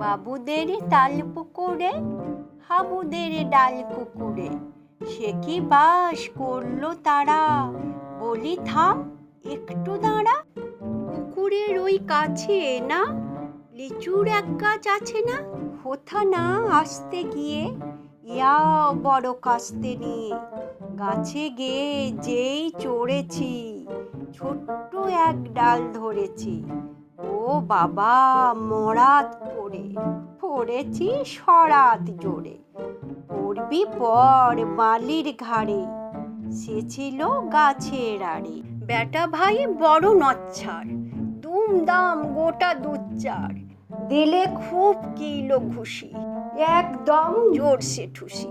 বাবুদের তাল পুকুরে, হাবুদের ডাল কুকুরে সে কি বাস করল তারা? বলি, থাম, একটু দাঁড়া। পুকুরের ওই কাছে না, লিচুর এক গাছ আছে না হোথা না আসতে গিয়ে? ইয়া বড় কাস্তে নিয়ে, গাছে গিয়ে যেই চড়েছি, ছোট্ট এক ডাল ধরেছি। ও বাবা মরাত করে পড়েছি সরাত জোরে। পড়বি পর মালির ঘাড়ে, সে ছিল গাছের আড়ে। বেটা ভাই বড় নচ্ছার, দুমদাম গোটা দুচ্চার দিলে খুব কিলো ঘুষি একদম জোরসে ঠুসি।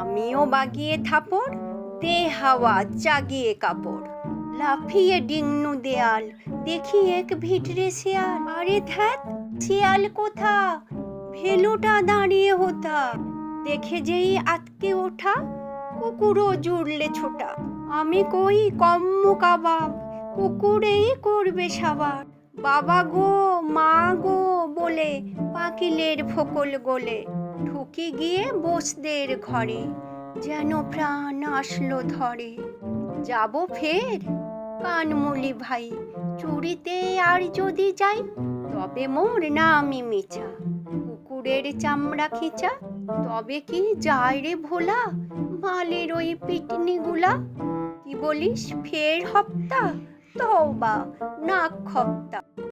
আমিও বাগিয়ে থাপড়, দে হাওয়া জাগিয়ে কাপড়। লাফিয়ে ডিংনু দেয়াল। দেখি এক ভিটরে শিয়াল। আরে ধ্যাত, শিয়াল কোথা ভেলুটা দাঁড়িয়ে হোতা। দেখে যেই আতকে ওঠা, কুকুরও জুড়লে ছোটা। আমি কই কম্ম কাবাব, কুকুরেই করবে সাবার। বাবা গো, মা গো বলে, পাকিলের ফকল গোলে। ঢুকে গিয়ে বসদের ঘরে, যেন প্রাণ আসলো ধরে। যাব ফের? কানমলি ভাই চুরিতে আর যদি যাই, তবে মোর নামই মিছা। কুকুরের চামড়া খিচা, তবে কি যায় রে ভোলা? মালের ওই পিটনিগুলা, কি বলিস? ফের হপ্তা? তওবা, নাক খপ্তা